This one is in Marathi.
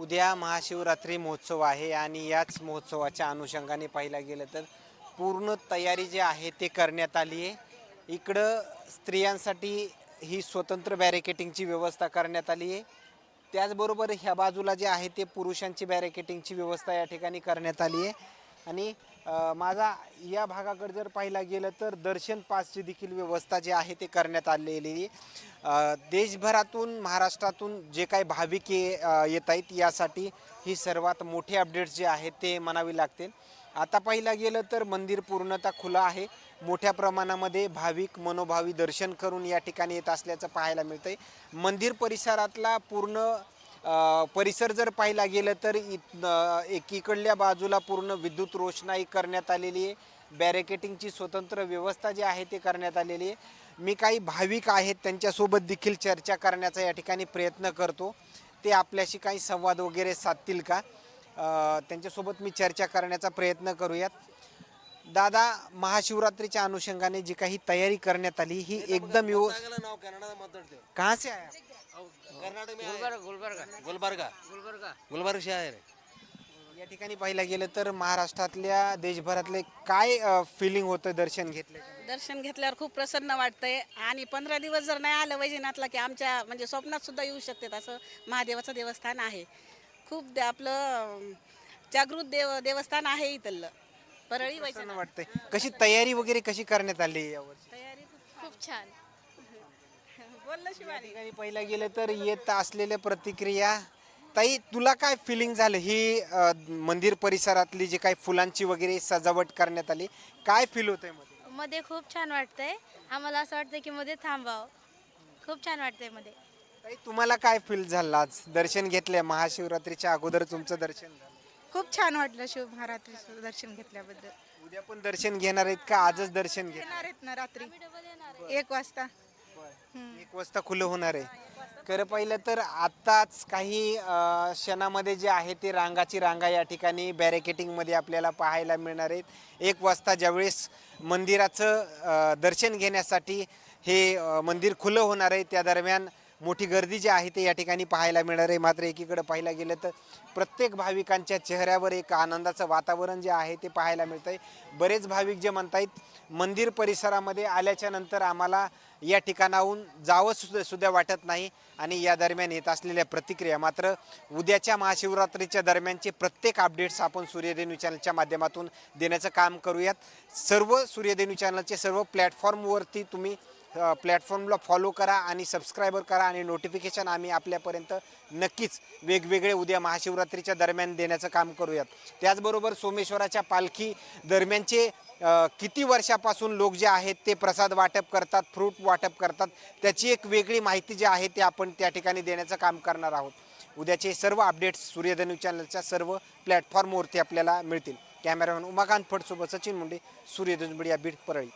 उद्या महाशिवरात्री महोत्सव आहे आणि याच महोत्सवाच्या अनुषंगाने पाहिला गेलं तर पूर्ण तयारी जी आहे ते करण्यात आली आहे. इकडं स्त्रियांसाठी ही स्वतंत्र बॅरिकेटिंगची व्यवस्था करण्यात आली आहे. त्याचबरोबर ह्या बाजूला जे आहे ते पुरुषांची बॅरिकेटिंगची व्यवस्था या ठिकाणी करण्यात आली आहे. आणि माझा या भागाकडे जर पाहिला गेलं तर दर्शन पासची देखील व्यवस्था जी आहे ते करण्यात आलेली आहे. देशभरातून महाराष्ट्रातून जे काही भाविक ये- येत आहेत यासाठी ही सर्वात मोठी अपडेट्स जे आहेत ते म्हणावी लागतील. आता पाहिला गेलं तर मंदिर पूर्णतः खुलं आहे. मोठ्या प्रमाणामध्ये भाविक मनोभावी दर्शन करून या ठिकाणी येत असल्याचं पाहायला मिळतंय. मंदिर परिसरातला पूर्ण परिसर जर पाहिला गेलं तर इत एकीकडल्या बाजूला पूर्ण विद्युत रोषणाई करण्यात आलेली आहे. बॅरिकेटिंगची स्वतंत्र व्यवस्था जी आहे ते करण्यात आलेली आहे. मी काही भाविक आहेत त्यांच्यासोबत देखील चर्चा करण्याचा या ठिकाणी प्रयत्न करतो. ते आपल्याशी काही संवाद वगैरे साधतील का? त्यांच्यासोबत मी चर्चा करण्याचा प्रयत्न करूयात. दादा महाशिवरात्रीच्या अनुषंगाने जी काही तयारी करण्यात आली ही एकदम यो नाव से आया? गुलबर्ग या ठिकाणी पाहिलं गेलं तर महाराष्ट्रातल्या देशभरातले काय फिलिंग होतं दर्शन घेतले? दर्शन घेतल्यावर खूप प्रसन्न वाटतंय. आणि पंधरा दिवस जर नाही आलं वैजनाथला की आमच्या म्हणजे स्वप्नात सुद्धा येऊ शकते असं महादेवाचं देवस्थान आहे. खूप आपलं जागृत देव देवस्थान आहे इथलं. परळी प्रसन्न वैजनाथ. वाटतंय. कशी तयारी वगैरे कशी करण्यात आली आहे यावर्षी? तयारी खूप छान. शिवानी. ठिकाणी पाहिलं गेलं तर येत असलेल्या प्रतिक्रिया. ताई तुला काय फिलिंग झालं? ही अ, मंदिर परिसरातली जी काही फुलांची वगैरे सजावट करण्यात आली काय फील होतंयमध्ये? मध्ये खूप छान वाटतंय. आम्हाला असं वाटतं की मध्ये थांबावं. खूप छान वाटतंयमध्ये. ताई तुम्हाला काय फील झालं आज? दर्शन घेतलंय महाशिवरात्रीच्या अगोदर तुमचं दर्शन झालं. खूप छान वाटलं शिव महारात्रीचं दर्शन घेतल्याबद्दल. उद्या पण दर्शन घेणार आहेत का? आजच दर्शन घेणार येणार आहेत ना रात्री. एक वाजता. एक वाजता खुलं होणार आहे. खरं पाहिलं तर आत्ताच काही अ, क्षणामध्ये जे आहे ते रांगाची रांगा या ठिकाणी बॅरिकेटिंगमध्ये आपल्याला पाहायला मिळणार आहेत. एक वाजता ज्यावेळेस मंदिराचं अ, दर्शन घेण्यासाठी हे अ, मंदिर खुलं होणार आहे त्या दरम्यान मोठी गर्दी जी आहे ते या ठिकाणी पाहायला मिळणार आहे. मात्र एकीकडे पाहायला गेलं तर प्रत्येक भाविकांच्या चेहऱ्यावर एक आनंदाचं वातावरण जे आहे ते पाहायला मिळतंय. बरेच भाविक जे म्हणतायत मंदिर परिसरामध्ये आल्याच्यानंतर आम्हाला या ठिकाणाहून जावं सुद्धा सुद्धा वाटत नाही आणि या दरम्यान येत असलेल्या प्रतिक्रिया. मात्र उद्याच्या महाशिवरात्रीच्या दरम्यानचे प्रत्येक अपडेट्स आपण सूर्यदेनू चॅनलच्या माध्यमातून देण्याचं काम करूयात. सर्व सूर्यदेनू चॅनलचे सर्व प्लॅटफॉर्मवरती तुम्ही प्लॅटफॉर्मला फॉलो करा आणि सबस्क्रायबर करा आणि नोटिफिकेशन आम्ही आपल्यापर्यंत नक्कीच वेगवेगळे उद्या महाशिवरात्रीच्या दरम्यान देण्याचं काम करूयात. त्याचबरोबर सोमेश्वराच्या पालखी दरम्यानचे किती वर्षापासून लोक जे आहेत ते प्रसाद वाटप करतात फ्रूट वाटप करतात त्याची एक वेगळी माहिती जी आहे ते आपण त्या ठिकाणी देण्याचं काम करणार आहोत. उद्याचे सर्व अपडेट्स सूर्यधनु चॅनलच्या सर्व प्लॅटफॉर्मवरती आपल्याला मिळतील. कॅमेरामॅन उमाकांत फडसोबत सचिन मुंडे सूर्यधनु मीडिया बीड परळी.